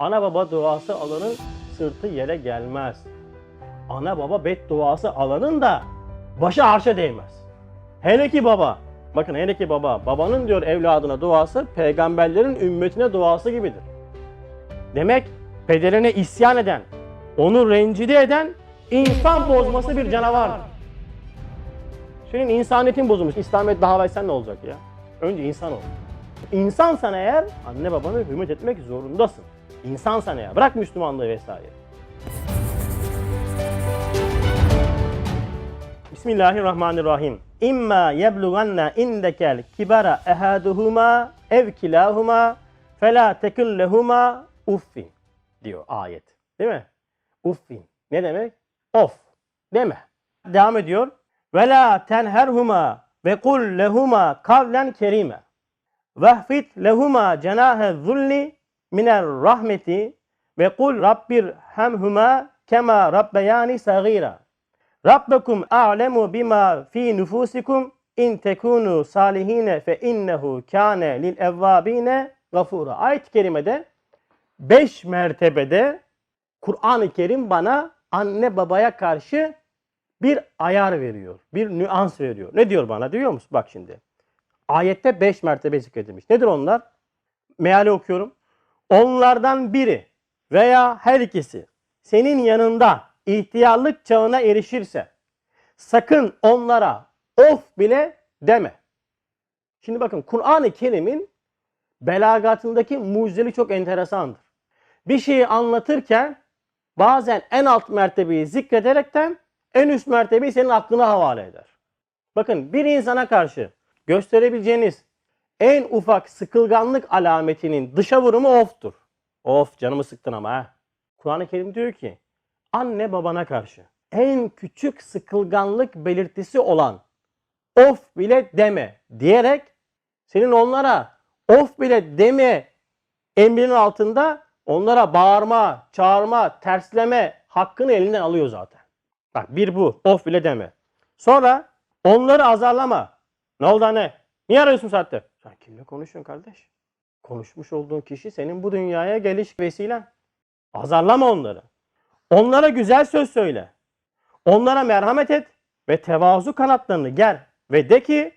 Ana baba duası alanın sırtı yere gelmez. Ana baba bedduası alanın da başı arşa değmez. Hele ki baba. Bakın hele ki baba. Babanın diyor evladına duası peygamberlerin ümmetine duası gibidir. Demek pederine isyan eden, onu rencide eden insan bozması bir canavar. Senin insaniyetin bozulmuş. İslamiyet daha versen ne olacak ya? Önce insan ol. İnsansan eğer anne babana hürmet etmek zorundasın. İnsansan eğer. Bırak Müslümanlığı vesaire. Bismillahirrahmanirrahim. İmma yeblughanna indekel kibara ehaduhuma ev kilahuma fela tekun lehuma uffin diyor ayet. Değil mi? Uffin. Ne demek? Of. Deme. Devam ediyor. Ve la tenherhuma ve kul lehuma kavlen kerime. Vehfit lehuma cenahe zulli miner rahmeti ve kul rabbir hemhuma kema rabbeyani sagira. Rabbekum a'lemu bima fi nufusikum in tekunu salihine fe innehu kâne lil evvabine gafura. Ayet-i kerimede 5 mertebede Kur'an-ı Kerim bana anne babaya karşı bir ayar veriyor. Bir nüans veriyor. Ne diyor bana diyor musun? Bak şimdi. Ayette 5 mertebe zikredilmiş. Nedir onlar? Meali okuyorum. Onlardan biri veya her ikisi senin yanında ihtiyarlık çağına erişirse sakın onlara of bile deme. Şimdi bakın Kur'an-ı Kerim'in belagatındaki mucizeli çok enteresandır. Bir şeyi anlatırken bazen en alt mertebeyi zikrederekten en üst mertebeyi senin aklına havale eder. Bakın bir insana karşı gösterebileceğiniz en ufak sıkılganlık alametinin dışa vurumu of'tur. Of canımı sıktın ama ha. Kur'an-ı Kerim diyor ki anne babana karşı en küçük sıkılganlık belirtisi olan of bile deme diyerek senin onlara of bile deme emrinin altında onlara bağırma, çağırma, tersleme hakkını elinden alıyor zaten. Bak bir bu. Of bile deme. Sonra onları azarlama. Ne oldu anne? Niye arıyorsun saatte? Sen kimle konuşuyorsun kardeş? Konuşmuş olduğun kişi senin bu dünyaya geliş vesilen. Azarlama onları. Onlara güzel söz söyle. Onlara merhamet et ve tevazu kanatlarını ger ve de ki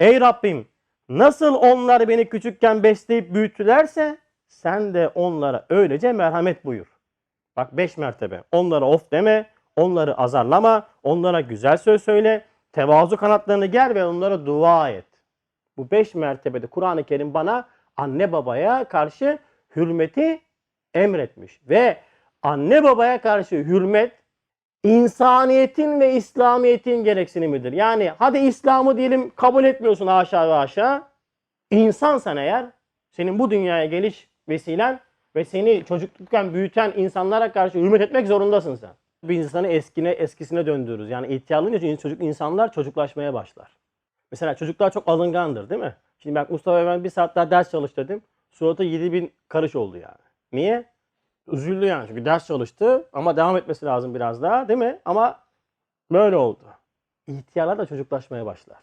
ey Rabbim nasıl onlar beni küçükken besleyip büyüttülerse sen de onlara öylece merhamet buyur. Bak 5 mertebe. Onlara of deme, onları azarlama, onlara güzel söz söyle, tevazu kanatlarını ger ve onlara dua et. Bu 5 mertebede Kur'an-ı Kerim bana anne babaya karşı hürmeti emretmiş. Ve anne babaya karşı hürmet insaniyetin ve İslamiyet'in gereksinimidir. Yani hadi İslam'ı diyelim kabul etmiyorsun haşa ve haşa. İnsansan eğer senin bu dünyaya geliş vesilen ve seni çocukluktan büyüten insanlara karşı hürmet etmek zorundasın sen. Bir insanı eskine eskisine döndürürüz. Yani ihtiyarlanınca çocuk insanlar çocuklaşmaya başlar. Mesela çocuklar çok alıngandır değil mi? Şimdi bak Mustafa ben bir saat daha ders çalış dedim. Suratı 7000 karış oldu yani. Niye? Üzüldü yani çünkü ders çalıştı ama devam etmesi lazım biraz daha değil mi? Ama böyle oldu. İhtiyarlar da çocuklaşmaya başlar.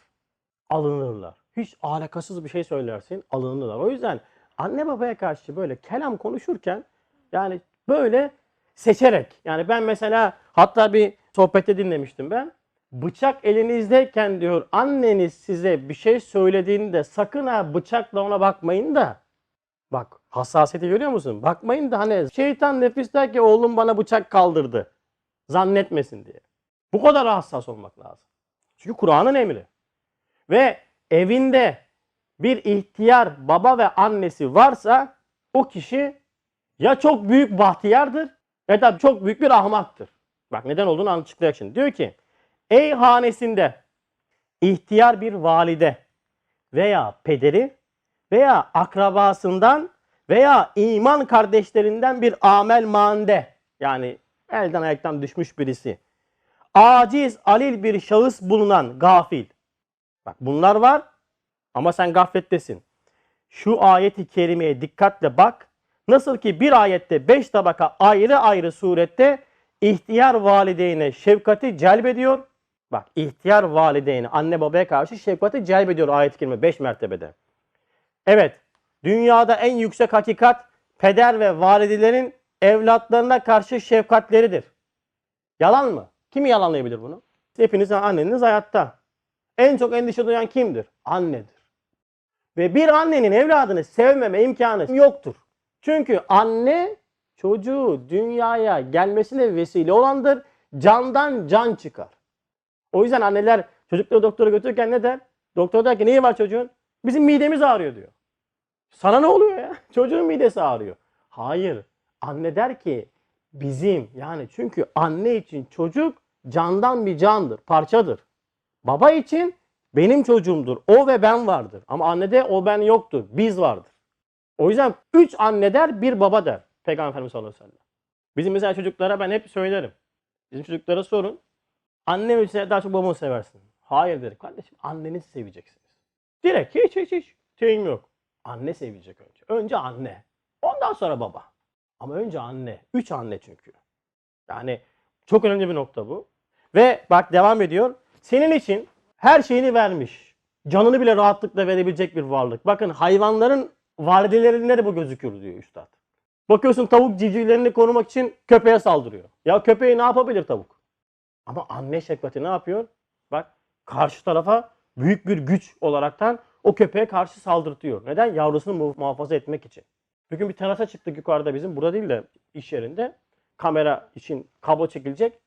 Alınırlar. Hiç alakasız bir şey söylersin alınırlar. O yüzden anne babaya karşı böyle kelam konuşurken yani böyle seçerek yani ben mesela hatta bir sohbette dinlemiştim ben. Bıçak elinizdeyken diyor anneniz size bir şey söylediğinde sakın ha bıçakla ona bakmayın da bak hassasiyeti görüyor musun? Bakmayın da hani şeytan nefis der ki oğlum bana bıçak kaldırdı zannetmesin diye. Bu kadar hassas olmak lazım. Çünkü Kur'an'ın emri. Ve evinde bir ihtiyar baba ve annesi varsa o kişi ya çok büyük bahtiyardır ya da çok büyük bir ahmaktır. Bak neden olduğunu açıklayacak şimdi. Diyor ki ey hanesinde ihtiyar bir valide veya pederi veya akrabasından veya iman kardeşlerinden bir amel mande yani elden ayaktan düşmüş birisi aciz alil bir şahıs bulunan gafil. Bak bunlar var ama sen gaflettesin. Şu ayeti kerimeye dikkatle bak. Nasıl ki bir ayette beş tabaka ayrı ayrı surette ihtiyar valideyne şefkati celbediyor. Bak ihtiyar valideyne anne babaya karşı şefkati celbediyor ayet-i kerime 5 mertebede. Evet dünyada en yüksek hakikat peder ve validelerin evlatlarına karşı şefkatleridir. Yalan mı? Kim yalanlayabilir bunu? Hepinizin anneniz hayatta. En çok endişe duyan kimdir? Annedir. Ve bir annenin evladını sevmeme imkanı yoktur. Çünkü anne çocuğu dünyaya gelmesine vesile olandır. Candan can çıkar. O yüzden anneler çocukları doktora götürürken ne der? Doktor der ki neyi var çocuğun? Bizim midemiz ağrıyor diyor. Sana ne oluyor ya? Çocuğun midesi ağrıyor. Hayır. Anne der ki bizim yani çünkü anne için çocuk candan bir candır, parçadır. Baba için benim çocuğumdur. O ve ben vardır. Ama annede o ben yoktur. Biz vardır. O yüzden üç anne der, bir baba der. Peygamber Efendimiz sallallahu aleyhi ve sellem. Bizim mesela çocuklara ben hep söylerim. Bizim çocuklara sorun. Anne mi se- daha çok babamı seversin? Hayır derim. Kardeşim annenizi seveceksiniz. Direkt hiç hiç hiç şeyim yok. Anne sevecek önce. Önce anne. Ondan sonra baba. Ama önce anne. Üç anne çünkü. Yani çok önemli bir nokta bu. Ve bak devam ediyor. Senin için her şeyini vermiş. Canını bile rahatlıkla verebilecek bir varlık. Bakın hayvanların validelerinde de bu gözükür diyor üstad. Bakıyorsun tavuk civcivlerini korumak için köpeğe saldırıyor. Ya köpeği ne yapabilir tavuk? Ama anne şefkati ne yapıyor? Bak karşı tarafa büyük bir güç olaraktan o köpeğe karşı saldırtıyor. Neden? Yavrusunu mu- muhafaza etmek için. Bugün bir terasa çıktık yukarıda bizim. Burada değil de iş yerinde. Kamera için kablo çekilecek.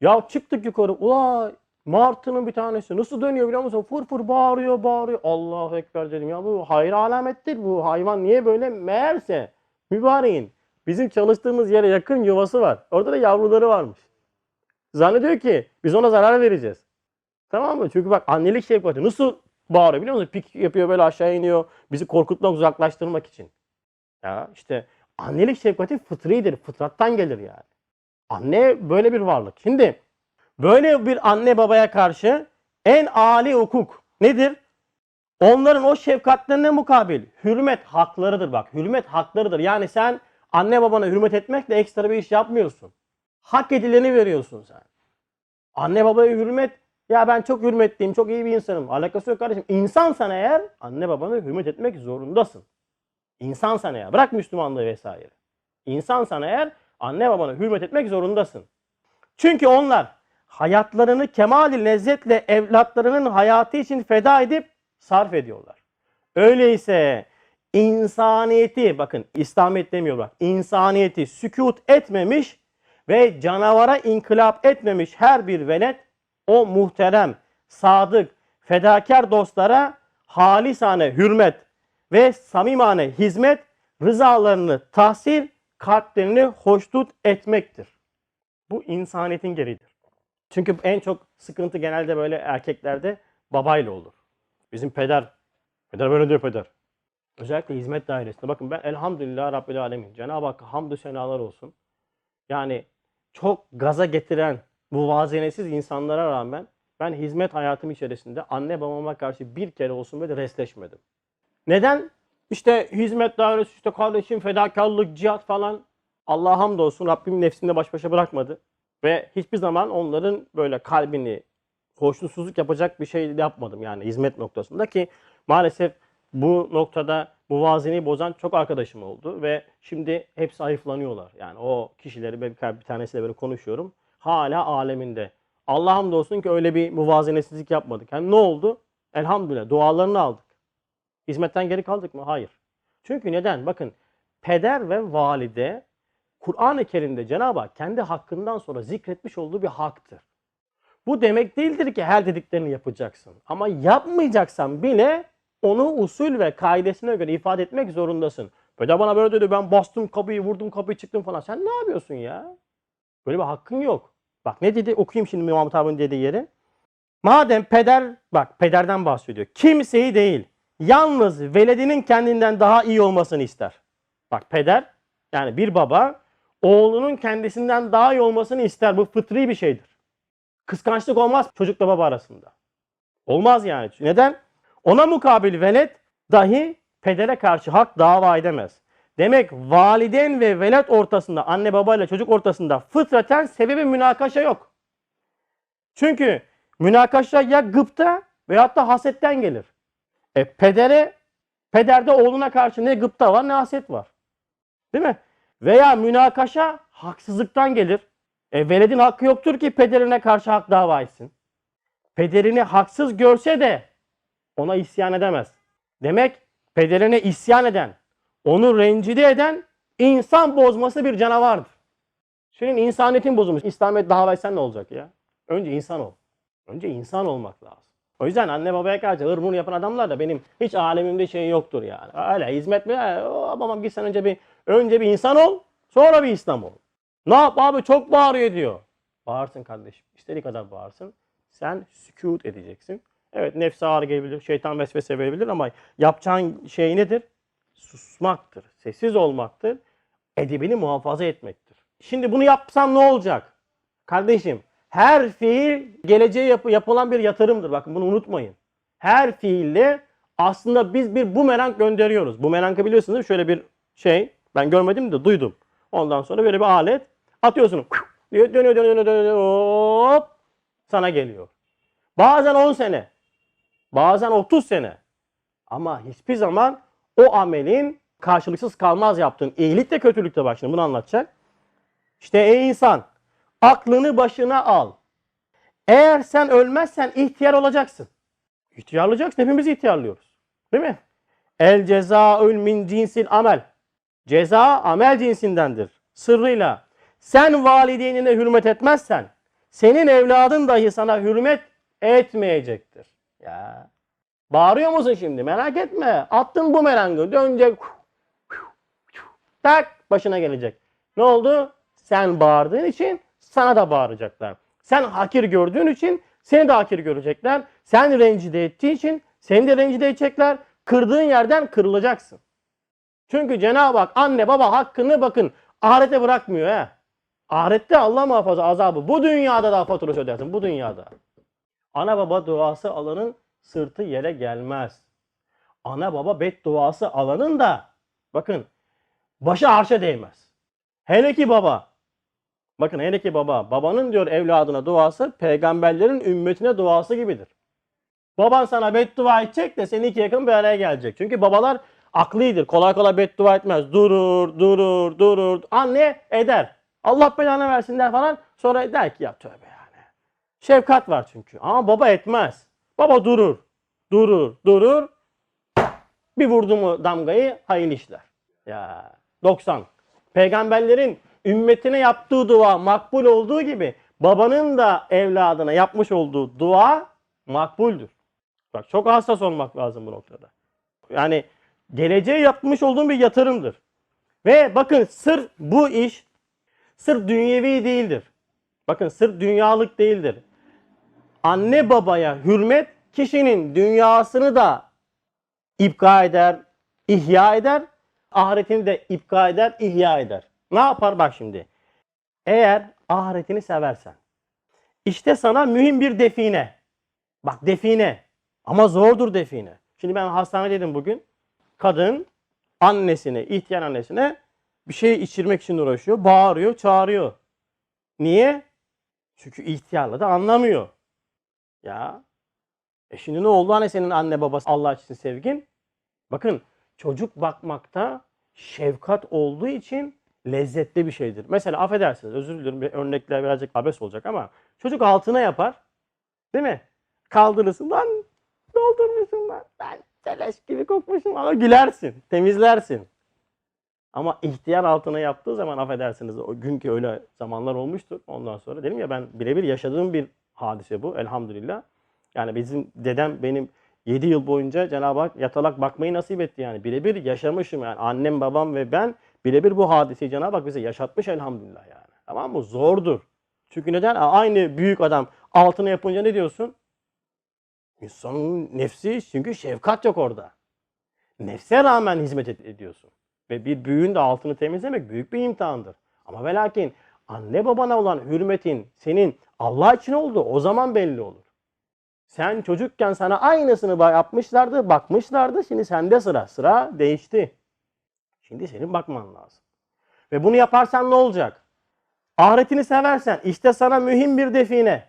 Ya çıktık yukarı. Ula martının bir tanesi. Nasıl dönüyor biliyor musun? Fır fır bağırıyor bağırıyor. Allahu Ekber dedim. Ya bu hayır alamettir. Bu hayvan niye böyle? Meğerse mübareğin bizim çalıştığımız yere yakın yuvası var. Orada da yavruları varmış. Zannediyor ki biz ona zarar vereceğiz. Tamam mı? Çünkü bak annelik şefkati nasıl bağırıyor biliyor musun? Pik yapıyor böyle aşağı iniyor. Bizi korkutmak, uzaklaştırmak için. Ya işte annelik şefkati fıtridir. Fıtrattan gelir yani. Anne böyle bir varlık. Şimdi böyle bir anne babaya karşı en âli hukuk nedir? Onların o şefkatlerine mukabil hürmet haklarıdır bak. Hürmet haklarıdır. Yani sen anne babana hürmet etmekle ekstra bir iş yapmıyorsun. Hak edileni veriyorsun sen. Anne babaya hürmet ya ben çok hürmetliyim, çok iyi bir insanım. Alakası yok kardeşim. İnsansan eğer anne babana hürmet etmek zorundasın. İnsansan eğer. Bırak Müslümanlığı vesaire. İnsansan eğer anne babana hürmet etmek zorundasın. Çünkü onlar hayatlarını kemal lezzetle evlatlarının hayatı için feda edip sarf ediyorlar. Öyleyse insaniyeti bakın İslamiyet demiyor bak. insaniyeti sükut etmemiş ve canavara inkılap etmemiş her bir velet o muhterem, sadık, fedakar dostlara halisane hürmet ve samimane hizmet rızalarını tahsil, kalplerini hoşnut etmektir. Bu insaniyetin gereğidir. Çünkü en çok sıkıntı genelde böyle erkeklerde babayla olur. Bizim peder, peder böyle diyor peder. Özellikle hizmet dairesinde. Bakın ben elhamdülillah Rabbil Alemin. Cenab-ı Hakk'a hamdü senalar olsun. Yani çok gaza getiren bu vazenesiz insanlara rağmen ben hizmet hayatım içerisinde anne babama karşı bir kere olsun böyle restleşmedim. Neden? İşte hizmet dairesi, işte kardeşim fedakarlık, cihat falan. Allah'a hamdolsun Rabbim nefsimle baş başa bırakmadı. Ve hiçbir zaman onların böyle kalbini hoşnutsuzluk yapacak bir şey yapmadım yani hizmet noktasında ki maalesef bu noktada bu vazini bozan çok arkadaşım oldu ve şimdi hepsi ayıflanıyorlar. Yani o kişileri bir, bir tanesiyle böyle konuşuyorum. Hala aleminde. Allah hamdolsun ki öyle bir muvazenesizlik yapmadık. Yani ne oldu? Elhamdülillah dualarını aldık. Hizmetten geri kaldık mı? Hayır. Çünkü neden? Bakın peder ve valide Kur'an-ı Kerim'de Cenab-ı Hak kendi hakkından sonra zikretmiş olduğu bir haktır. Bu demek değildir ki her dediklerini yapacaksın. Ama yapmayacaksan bile onu usul ve kaidesine göre ifade etmek zorundasın. Peder bana böyle dedi ben bastım kapıyı vurdum kapıyı çıktım falan. Sen ne yapıyorsun ya? Böyle bir hakkın yok. Bak ne dedi okuyayım şimdi Muhammed abinin dediği yeri. Madem peder bak pederden bahsediyor. Kimseyi değil yalnız veledinin kendinden daha iyi olmasını ister. Bak peder yani bir baba oğlunun kendisinden daha iyi olmasını ister. Bu fıtri bir şeydir. Kıskançlık olmaz çocukla baba arasında. Olmaz yani. Neden? Ona mukabil velet dahi pedere karşı hak dava edemez. Demek validen ve velet ortasında, anne babayla çocuk ortasında fıtraten sebebi münakaşa yok. Çünkü münakaşa ya gıpta veyahut da hasetten gelir. E pedere, pederde oğluna karşı ne gıpta var ne haset var. Değil mi? Veya münakaşa haksızlıktan gelir. E, veledin hakkı yoktur ki pederine karşı hak dava etsin. Pederini haksız görse de ona isyan edemez. Demek pederine isyan eden, onu rencide eden insan bozması bir canavardır. Senin insaniyetin bozulmuş. İslamiyet dava etsen ne olacak ya? Önce insan ol. Önce insan olmak lazım. O yüzden anne babaya karşı hırmur yapan adamlar da benim hiç alemimde şey yoktur yani. Öyle hizmet mi? Babam git sen önce bir önce bir insan ol, sonra bir İslam ol. Ne yap abi çok bağırıyor diyor. Bağırsın kardeşim. İstediği kadar bağırsın. Sen sükut edeceksin. Evet nefse ağrı gelebilir, şeytan vesvese verebilir ama yapacağın şey nedir? Susmaktır, sessiz olmaktır, edebini muhafaza etmektir. Şimdi bunu yapsan ne olacak? Kardeşim her fiil geleceğe yapı, yapılan bir yatırımdır. Bakın bunu unutmayın. Her fiille aslında biz bir bumerang gönderiyoruz. Bumerangı biliyorsunuz değil? Şöyle bir şey. Ben görmedim de duydum. Ondan sonra böyle bir alet atıyorsun. Diyor, dönüyor dönüyor dönüyor dönüyor hop sana geliyor. Bazen 10 sene. Bazen 30 sene. Ama hiçbir zaman o amelin karşılıksız kalmaz yaptığın iyilik de kötülük de. Şimdi bunu anlatacak. İşte ey insan aklını başına al. Eğer sen ölmezsen ihtiyar olacaksın. İhtiyarlayacaksın. Hepimiz ihtiyarlıyoruz. Değil mi? El cezaül min cinsil amel. Ceza amel cinsindendir. Sırrıyla. Sen valideynine hürmet etmezsen senin evladın dahi sana hürmet etmeyecektir. Ya. Bağırıyor musun şimdi? Merak etme. Attın bu merangı. Dönecek. Tak başına gelecek. Ne oldu? Sen bağırdığın için sana da bağıracaklar. Sen hakir gördüğün için seni de hakir görecekler. Sen rencide ettiği için seni de rencide edecekler. Kırdığın yerden kırılacaksın. Çünkü Cenab-ı Hak anne baba hakkını bakın ahirete bırakmıyor he. Ahirette Allah muhafaza azabı. Bu dünyada da faturası ödersin. Bu dünyada. Ana baba duası alanın sırtı yere gelmez. Ana baba bedduası alanın da bakın başı arşa değmez. Hele ki baba. Bakın hele ki baba. Babanın diyor evladına duası peygamberlerin ümmetine duası gibidir. Baban sana beddua edecek de seni iki yakın bir araya gelecek. Çünkü babalar aklıdır. Kolay kolay beddua etmez. Durur, durur, durur. Anne eder. Allah belanı versin der falan. Sonra der ki ya tövbe. Şefkat var çünkü. Ama baba etmez. Baba durur. Durur, durur. Bir vurdu mu damgayı hayırlı işler. Ya 90. Peygamberlerin ümmetine yaptığı dua makbul olduğu gibi babanın da evladına yapmış olduğu dua makbuldür. Bak çok hassas olmak lazım bu noktada. Yani geleceğe yapmış olduğun bir yatırımdır. Ve bakın sır bu iş sırf dünyevi değildir. Bakın sırf dünyalık değildir. Anne babaya hürmet kişinin dünyasını da ipka eder, ihya eder, ahiretini de ipka eder, ihya eder. Ne yapar bak şimdi. Eğer ahiretini seversen. işte sana mühim bir define. Bak define. Ama zordur define. Şimdi ben hastanedeydim bugün. Kadın annesine, ihtiyar annesine bir şey içirmek için uğraşıyor. Bağırıyor, çağırıyor. Niye? Çünkü ihtiyarla da anlamıyor. Ya. E şimdi ne oldu hani senin anne babası Allah için sevgin? Bakın çocuk bakmakta şefkat olduğu için lezzetli bir şeydir. Mesela affedersiniz özür dilerim örnekler birazcık abes olacak ama çocuk altına yapar. Değil mi? Kaldırırsın lan doldurmuşsun lan. Ben teleş gibi kokmuşum ama gülersin. Temizlersin. Ama ihtiyar altına yaptığı zaman affedersiniz o günkü öyle zamanlar olmuştur. Ondan sonra dedim ya ben birebir yaşadığım bir hadise bu elhamdülillah. Yani bizim dedem benim 7 yıl boyunca Cenab-ı Hak yatalak bakmayı nasip etti yani. Birebir yaşamışım yani. Annem, babam ve ben birebir bu hadiseyi Cenab-ı Hak bize yaşatmış elhamdülillah yani. Tamam mı? Zordur. Çünkü neden? Aynı büyük adam altına yapınca ne diyorsun? İnsanın nefsi çünkü şefkat yok orada. Nefse rağmen hizmet ed- ediyorsun. Ve bir büyüğün de altını temizlemek büyük bir imtihandır. Ama ve anne babana olan hürmetin senin Allah için olduğu o zaman belli olur. Sen çocukken sana aynısını yapmışlardı, bakmışlardı. Şimdi sende sıra. Sıra değişti. Şimdi senin bakman lazım. Ve bunu yaparsan ne olacak? Ahiretini seversen işte sana mühim bir define.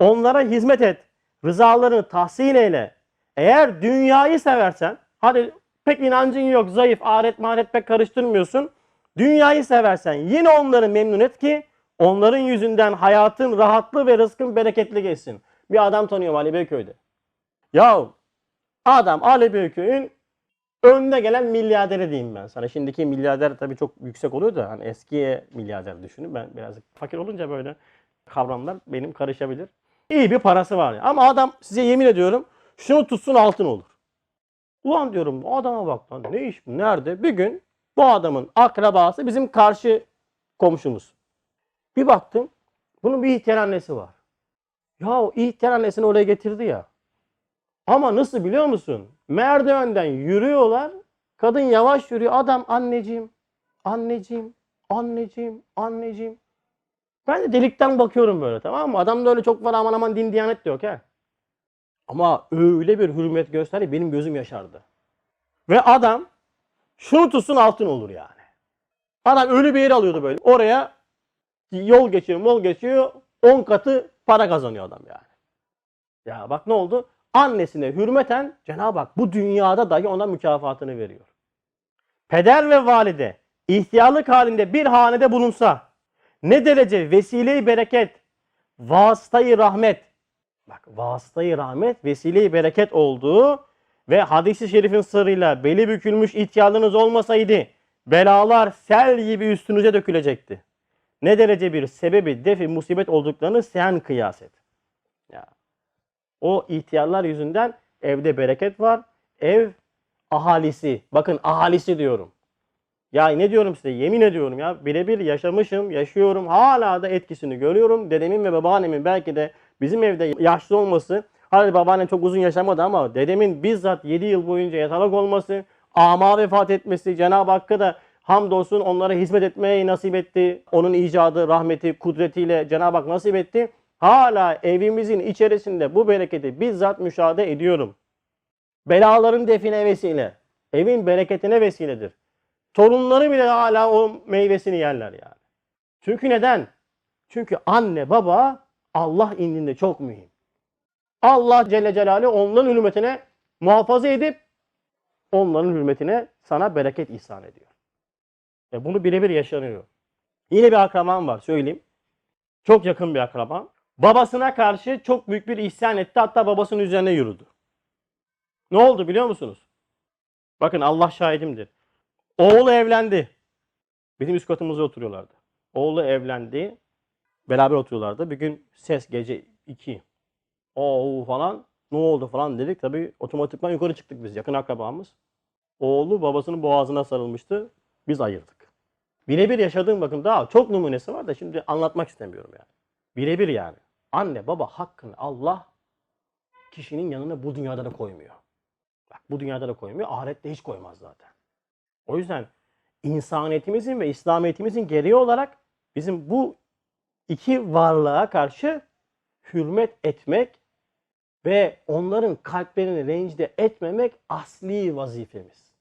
Onlara hizmet et. Rızalarını tahsil eyle. Eğer dünyayı seversen, hadi pek inancın yok, zayıf, ahiret mahiret pek karıştırmıyorsun. Dünyayı seversen yine onları memnun et ki onların yüzünden hayatın rahatlı ve rızkın bereketli geçsin. Bir adam tanıyorum Ali Beyköy'de. Ya adam Ali Beyköy'ün önde gelen milyarderi diyeyim ben sana. Şimdiki milyarder tabii çok yüksek oluyor da hani eskiye milyarder düşünün. Ben biraz fakir olunca böyle kavramlar benim karışabilir. İyi bir parası var. ya. Ama adam size yemin ediyorum şunu tutsun altın olur. Ulan diyorum bu adama bak lan ne iş bu nerede? Bir gün bu adamın akrabası bizim karşı komşumuz. Bir baktım bunun bir ihtiyar annesi var. Ya o ihtiyar annesini oraya getirdi ya. Ama nasıl biliyor musun? Merdivenden yürüyorlar. Kadın yavaş yürüyor. Adam anneciğim, anneciğim, anneciğim, anneciğim. Ben de delikten bakıyorum böyle tamam mı? Adamda öyle çok var aman aman din diyanet de yok ha. Ama öyle bir hürmet gösterdi benim gözüm yaşardı. Ve adam şunu tutsun altın olur yani. Adam ölü bir yere alıyordu böyle. Oraya yol geçiyor, yol geçiyor. 10 katı para kazanıyor adam yani. Ya bak ne oldu? Annesine hürmeten Cenab-ı Hak bu dünyada dahi ona mükafatını veriyor. Peder ve valide ihtiyarlık halinde bir hanede bulunsa ne derece vesile-i bereket, vasıtayı rahmet, bak vasıtayı rahmet, vesile-i bereket olduğu ve hadisi şerifin sırrıyla beli bükülmüş ihtiyarlığınız olmasaydı belalar sel gibi üstünüze dökülecekti. Ne derece bir sebebi defi musibet olduklarını sen kıyas et. Ya. O ihtiyarlar yüzünden evde bereket var. Ev ahalisi. Bakın ahalisi diyorum. Ya ne diyorum size yemin ediyorum ya birebir yaşamışım, yaşıyorum. Hala da etkisini görüyorum. Dedemin ve babaannemin belki de bizim evde yaşlı olması. Hadi babaannem çok uzun yaşamadı ama dedemin bizzat 7 yıl boyunca yatalak olması, ama vefat etmesi, Cenab-ı Hakk'a da hamdolsun onlara hizmet etmeyi nasip etti. Onun icadı, rahmeti, kudretiyle Cenab-ı Hak nasip etti. Hala evimizin içerisinde bu bereketi bizzat müşahede ediyorum. Belaların define vesile. Evin bereketine vesiledir. Torunları bile hala o meyvesini yerler yani. Çünkü neden? Çünkü anne baba Allah indinde çok mühim. Allah Celle Celaluhu onların hürmetine muhafaza edip onların hürmetine sana bereket ihsan ediyor. Ve bunu birebir yaşanıyor. Yine bir akrabam var söyleyeyim. Çok yakın bir akrabam. Babasına karşı çok büyük bir isyan etti. Hatta babasının üzerine yürüdü. Ne oldu biliyor musunuz? Bakın Allah şahidimdir. Oğlu evlendi. Bizim üst katımızda oturuyorlardı. Oğlu evlendi. Beraber oturuyorlardı. Bir gün ses gece 2. Oo falan. Ne oldu falan dedik. Tabii otomatikman yukarı çıktık biz. Yakın akrabamız. Oğlu babasının boğazına sarılmıştı. Biz ayırdık. Birebir yaşadığım bakın daha çok numunesi var da şimdi anlatmak istemiyorum yani. Birebir yani. Anne baba hakkını Allah kişinin yanına bu dünyada da koymuyor. Bak bu dünyada da koymuyor. Ahirette hiç koymaz zaten. O yüzden insaniyetimizin ve İslamiyet'imizin gereği olarak bizim bu iki varlığa karşı hürmet etmek ve onların kalplerini rencide etmemek asli vazifemiz.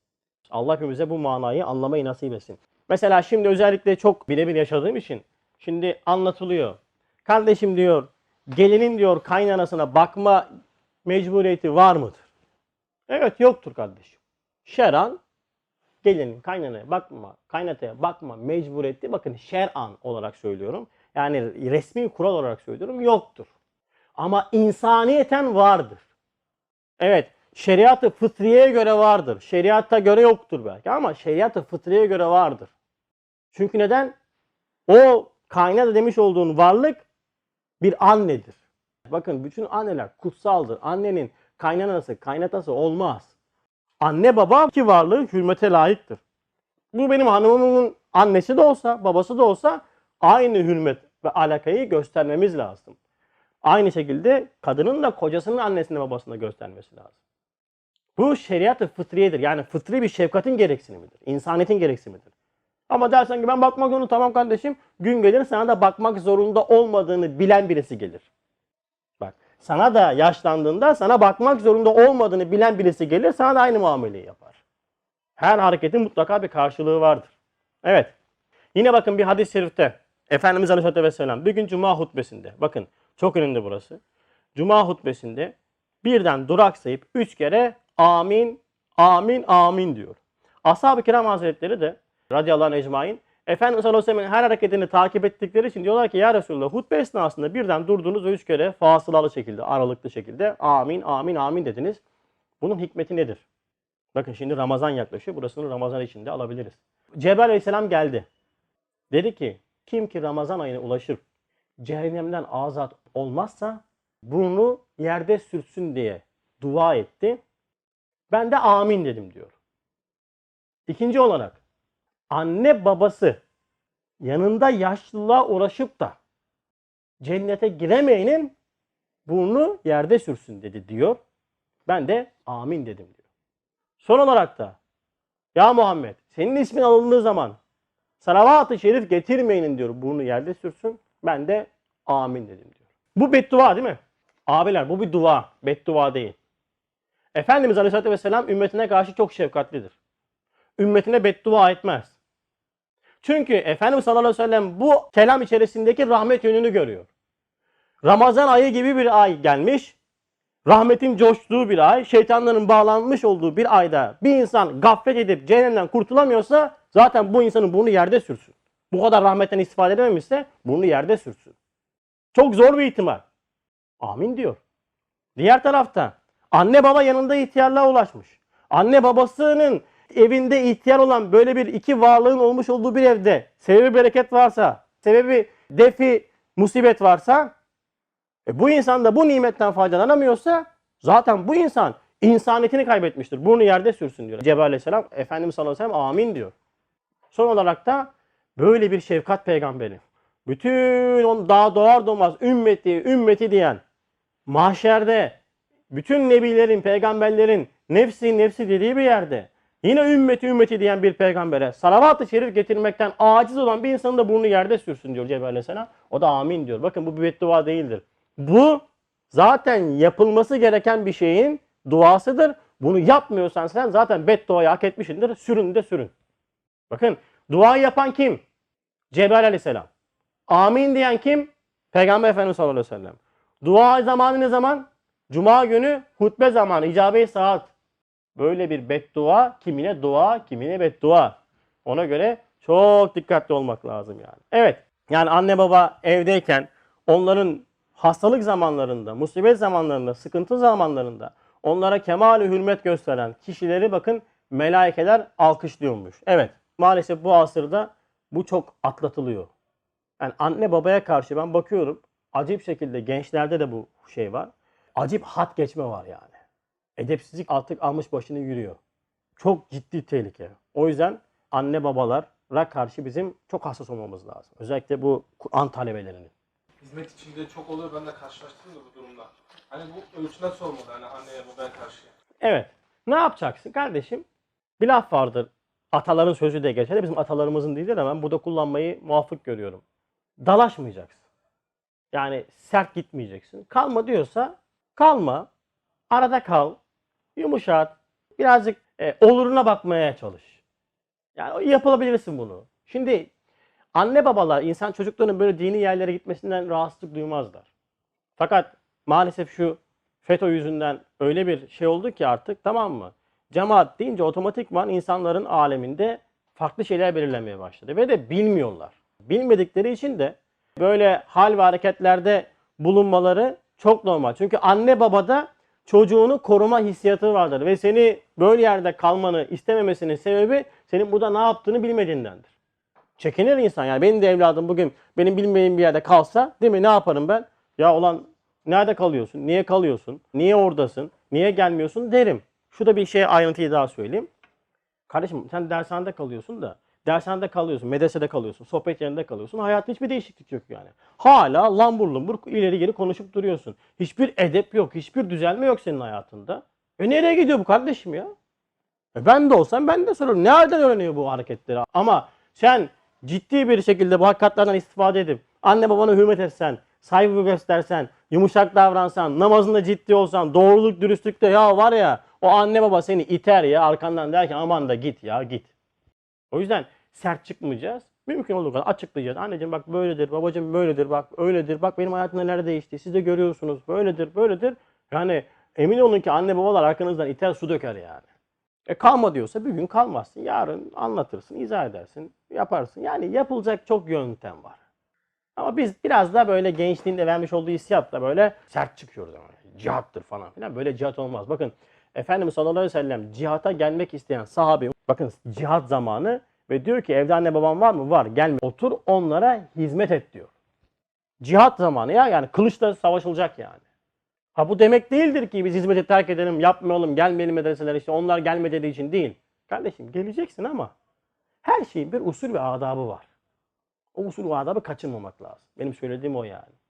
Allah hepimize bu manayı anlamayı nasip etsin. Mesela şimdi özellikle çok birebir yaşadığım için şimdi anlatılıyor. Kardeşim diyor gelinin diyor kaynanasına bakma mecburiyeti var mıdır? Evet yoktur kardeşim. Şeran gelinin kaynanaya bakma, kaynataya bakma mecburiyeti bakın şer'an olarak söylüyorum. Yani resmi kural olarak söylüyorum yoktur. Ama insaniyeten vardır. Evet şeriatı fıtriye göre vardır. Şeriatta göre yoktur belki ama şeriatı fıtriye göre vardır. Çünkü neden? O kaynata demiş olduğun varlık bir annedir. Bakın bütün anneler kutsaldır. Annenin kaynanası, kaynatası olmaz. Anne baba ki varlığı hürmete layıktır. Bu benim hanımımın annesi de olsa, babası da olsa aynı hürmet ve alakayı göstermemiz lazım. Aynı şekilde kadının da kocasının annesine babasına göstermesi lazım. Bu şeriat-ı fıtriyedir. Yani fıtri bir şefkatin gereksinimidir. İnsaniyetin gereksinimidir. Ama dersen ki ben bakmak zorunda tamam kardeşim. Gün gelir sana da bakmak zorunda olmadığını bilen birisi gelir. Bak sana da yaşlandığında sana bakmak zorunda olmadığını bilen birisi gelir. Sana da aynı muameleyi yapar. Her hareketin mutlaka bir karşılığı vardır. Evet. Yine bakın bir hadis-i şerifte Efendimiz Aleyhisselatü Vesselam bir gün Cuma hutbesinde bakın çok önemli burası. Cuma hutbesinde birden duraksayıp üç kere amin, amin, amin diyor. Ashab-ı kiram hazretleri de radıyallahu anh ecmain Efendimiz sallallahu her hareketini takip ettikleri için diyorlar ki ya Resulallah hutbe esnasında birden durdunuz ve üç kere fasılalı şekilde, aralıklı şekilde amin, amin, amin dediniz. Bunun hikmeti nedir? Bakın şimdi Ramazan yaklaşıyor. Burasını Ramazan içinde alabiliriz. Cebrail aleyhisselam geldi. Dedi ki kim ki Ramazan ayına ulaşır cehennemden azat olmazsa burnu yerde sürtsün diye dua etti. Ben de amin dedim diyor. İkinci olarak anne babası yanında yaşlılığa uğraşıp da cennete giremeyenin burnu yerde sürsün dedi diyor. Ben de amin dedim diyor. Son olarak da ya Muhammed senin ismin alındığı zaman salavat-ı şerif getirmeyenin diyor burnu yerde sürsün. Ben de amin dedim diyor. Bu beddua değil mi? Abiler bu bir dua. Beddua değil. Efendimiz Aleyhisselatü Vesselam ümmetine karşı çok şefkatlidir. Ümmetine beddua etmez. Çünkü Efendimiz sallallahu aleyhi ve sellem bu kelam içerisindeki rahmet yönünü görüyor. Ramazan ayı gibi bir ay gelmiş. Rahmetin coştuğu bir ay, şeytanların bağlanmış olduğu bir ayda bir insan gaflet edip cehennemden kurtulamıyorsa zaten bu insanın burnu yerde sürsün. Bu kadar rahmetten istifade edememişse burnu yerde sürsün. Çok zor bir ihtimal. Amin diyor. Diğer tarafta anne baba yanında ihtiyarlığa ulaşmış. Anne babasının evinde ihtiyar olan böyle bir iki varlığın olmuş olduğu bir evde sebebi bereket varsa, sebebi defi musibet varsa e bu insan da bu nimetten faydalanamıyorsa zaten bu insan insaniyetini kaybetmiştir. Burnu yerde sürsün diyor. Cebrail aleyhisselam Efendimiz sallallahu aleyhi ve sellem amin diyor. Son olarak da böyle bir şefkat peygamberi. Bütün on daha doğar doğmaz ümmeti ümmeti diyen mahşerde bütün nebilerin, peygamberlerin nefsi nefsi dediği bir yerde yine ümmeti ümmeti diyen bir peygambere salavat-ı şerif getirmekten aciz olan bir insanın da burnu yerde sürsün diyor Cebrail aleyhisselam. O da amin diyor. Bakın bu bir beddua değildir. Bu zaten yapılması gereken bir şeyin duasıdır. Bunu yapmıyorsan sen zaten bedduayı hak etmişsindir. Sürün de sürün. Bakın duayı yapan kim? Cebrail aleyhisselam. Amin diyen kim? Peygamber Efendimiz sallallahu aleyhi ve sellem. Dua zamanı ne zaman? Cuma günü hutbe zamanı, icabe saat. Böyle bir beddua, kimine dua, kimine beddua. Ona göre çok dikkatli olmak lazım yani. Evet, yani anne baba evdeyken onların hastalık zamanlarında, musibet zamanlarında, sıkıntı zamanlarında onlara kemal hürmet gösteren kişileri bakın melaikeler alkışlıyormuş. Evet, maalesef bu asırda bu çok atlatılıyor. Yani anne babaya karşı ben bakıyorum acayip şekilde gençlerde de bu şey var. Acayip hat geçme var yani. Edepsizlik artık almış başını yürüyor. Çok ciddi tehlike. O yüzden anne babalara karşı bizim çok hassas olmamız lazım. Özellikle bu Kur'an talebelerinin. Hizmet içinde çok oluyor ben de karşılaştım da bu durumda. Hani bu ölçü nasıl olmalı hani anneye babaya karşı? Evet. Ne yapacaksın kardeşim? Bir laf vardır. Ataların sözü de geçer. Bizim atalarımızın değildir ama ben burada kullanmayı muvaffak görüyorum. Dalaşmayacaksın. Yani sert gitmeyeceksin. Kalma diyorsa kalma. Arada kal. Yumuşat. Birazcık e, oluruna bakmaya çalış. Yani yapılabilirsin bunu. Şimdi anne babalar insan çocuklarının böyle dini yerlere gitmesinden rahatsızlık duymazlar. Fakat maalesef şu FETÖ yüzünden öyle bir şey oldu ki artık tamam mı? Cemaat deyince otomatikman insanların aleminde farklı şeyler belirlemeye başladı ve de bilmiyorlar. Bilmedikleri için de böyle hal ve hareketlerde bulunmaları çok normal. Çünkü anne babada çocuğunu koruma hissiyatı vardır ve seni böyle yerde kalmanı istememesinin sebebi senin burada ne yaptığını bilmediğindendir. Çekinir insan yani benim de evladım bugün benim bilmediğim bir yerde kalsa değil mi ne yaparım ben? Ya olan nerede kalıyorsun? Niye kalıyorsun? Niye oradasın? Niye gelmiyorsun derim. Şurada bir şey ayrıntıyı daha söyleyeyim. Kardeşim sen dershanede kalıyorsun da dershanede kalıyorsun, medresede kalıyorsun, sohbet yerinde kalıyorsun. Hayatın hiçbir değişiklik yok yani. Hala lambur lumbur ileri geri konuşup duruyorsun. Hiçbir edep yok, hiçbir düzelme yok senin hayatında. E nereye gidiyor bu kardeşim ya? E ben de olsam ben de sorarım. Nereden öğreniyor bu hareketleri? Ama sen ciddi bir şekilde bu hakikatlerden istifade edip anne babana hürmet etsen, saygı göstersen, yumuşak davransan, namazında ciddi olsan, doğruluk, dürüstlükte ya var ya o anne baba seni iter ya arkandan der ki aman da git ya git. O yüzden sert çıkmayacağız. Mümkün olduğu kadar açıklayacağız. Anneciğim bak böyledir, babacığım böyledir, bak öyledir, bak benim hayatımda neler değişti, siz de görüyorsunuz, böyledir, böyledir. Yani emin olun ki anne babalar arkanızdan iter su döker yani. E kalma diyorsa bir gün kalmazsın. Yarın anlatırsın, izah edersin, yaparsın. Yani yapılacak çok yöntem var. Ama biz biraz da böyle gençliğinde vermiş olduğu hissiyatla böyle sert çıkıyoruz ama. Cihattır falan filan. Böyle cihat olmaz. Bakın Efendimiz sallallahu aleyhi ve sellem cihata gelmek isteyen sahabe bakın cihat zamanı ve diyor ki evde anne babam var mı? Var. Gelme. Otur onlara hizmet et diyor. Cihat zamanı ya yani kılıçla savaşılacak yani. Ha bu demek değildir ki biz hizmeti terk edelim, yapmayalım, gelmeyelim medreselere işte onlar gelme dediği için değil. Kardeşim geleceksin ama her şeyin bir usul ve adabı var. O usul ve adabı kaçırmamak lazım. Benim söylediğim o yani.